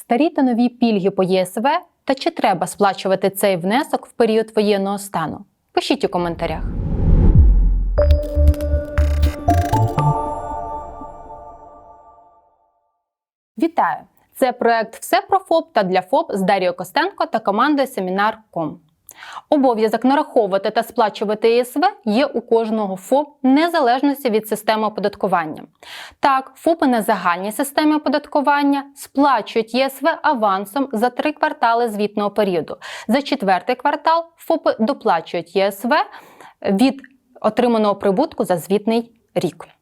Старі та нові пільги по ЄСВ та чи треба сплачувати цей внесок в період воєнного стану? Пишіть у коментарях. Вітаю! Це проект Все про ФОП та для ФОП з Дарією Костенко та командою Семінар.ком. Обов'язок нараховувати та сплачувати ЄСВ є у кожного ФОП незалежності від системи оподаткування. Так, ФОПи на загальній системі оподаткування сплачують ЄСВ авансом за три квартали звітного періоду. За четвертий квартал ФОПи доплачують ЄСВ від отриманого прибутку за звітний рік.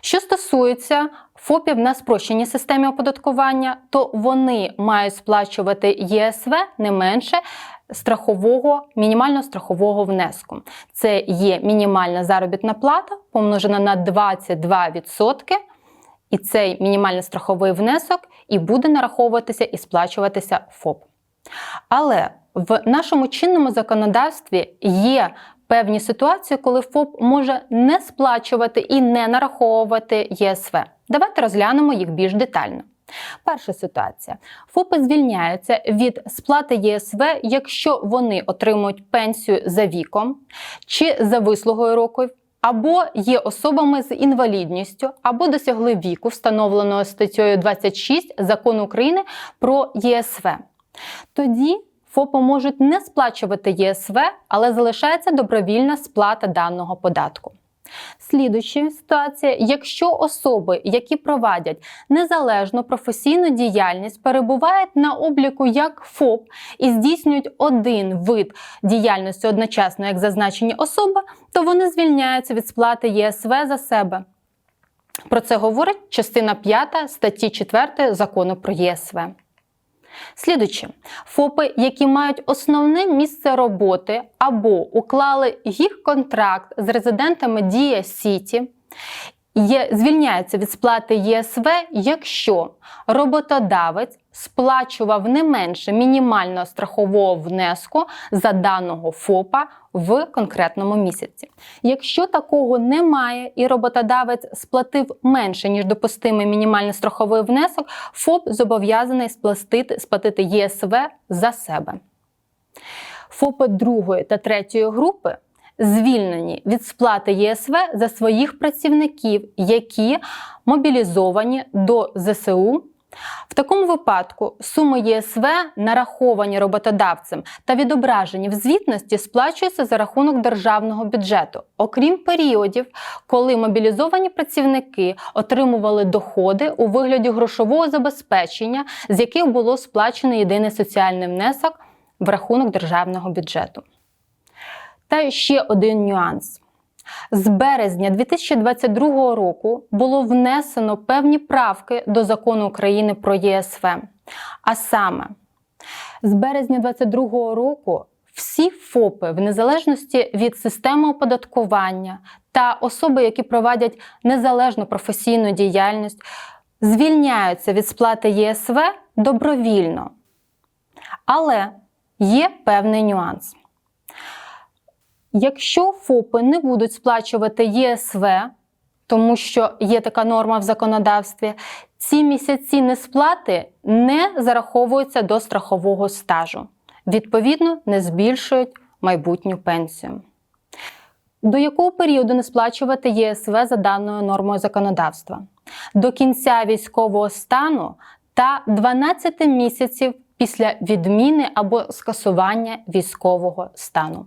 Що стосується ФОПів на спрощеній системі оподаткування, то вони мають сплачувати ЄСВ не менше страхового мінімального страхового внеску. Це є мінімальна заробітна плата помножена на 22%, і цей мінімальний страховий внесок і буде нараховуватися і сплачуватися ФОП. Але в нашому чинному законодавстві є певні ситуації, коли ФОП може не сплачувати і не нараховувати ЄСВ. Давайте розглянемо їх більш детально. Перша ситуація: ФОПи звільняються від сплати ЄСВ, якщо вони отримують пенсію за віком чи за вислугою років, або є особами з інвалідністю, або досягли віку, встановленого статтею 26 закону України про ЄСВ. Тоді ФОПи можуть не сплачувати ЄСВ, але залишається добровільна сплата даного податку. Слідуюча ситуація, якщо особи, які провадять незалежну професійну діяльність, перебувають на обліку як ФОП і здійснюють один вид діяльності одночасно, як зазначені особи, то вони звільняються від сплати ЄСВ за себе. Про це говорить частина 5 статті 4 закону про ЄСВ. Слідуючи, ФОПи, які мають основне місце роботи або уклали їх контракт з резидентами Дія Сіті, звільняються від сплати ЄСВ, якщо роботодавець сплачував не менше мінімального страхового внеску за даного ФОПа в конкретному місяці. Якщо такого немає і роботодавець сплатив менше, ніж допустимий мінімальний страховий внесок, ФОП зобов'язаний сплатити, сплатити ЄСВ за себе. ФОПи другої та третьої групи звільнені від сплати ЄСВ за своїх працівників, які мобілізовані до ЗСУ. В такому випадку суми ЄСВ, нараховані роботодавцем та відображені в звітності, сплачуються за рахунок державного бюджету, окрім періодів, коли мобілізовані працівники отримували доходи у вигляді грошового забезпечення, з яких було сплачено єдиний соціальний внесок в рахунок державного бюджету. Та ще один нюанс. З березня 2022 року було внесено певні правки до закону України про ЄСВ. А саме, з березня 2022 року всі ФОПи, в незалежності від системи оподаткування та особи, які проводять незалежну професійну діяльність, звільняються від сплати ЄСВ добровільно. Але є певний нюанс. Якщо ФОПи не будуть сплачувати ЄСВ, тому що є така норма в законодавстві, ці місяці несплати не зараховуються до страхового стажу. Відповідно, не збільшують майбутню пенсію. До якого періоду не сплачувати ЄСВ за даною нормою законодавства? До кінця військового стану та 12 місяців після відміни або скасування військового стану.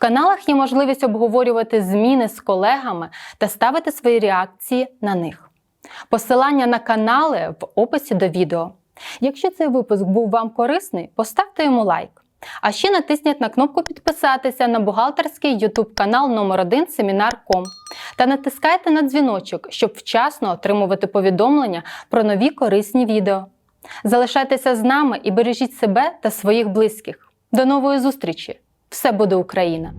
Каналах є можливість обговорювати зміни з колегами та ставити свої реакції на них. Посилання на канали в описі до відео. Якщо цей випуск був вам корисний, поставте йому лайк. А ще натисніть на кнопку підписатися на бухгалтерський YouTube канал номер 1 Семінар.ком та натискайте на дзвіночок, щоб вчасно отримувати повідомлення про нові корисні відео. Залишайтеся з нами і бережіть себе та своїх близьких. До нової зустрічі! Все буде Україна!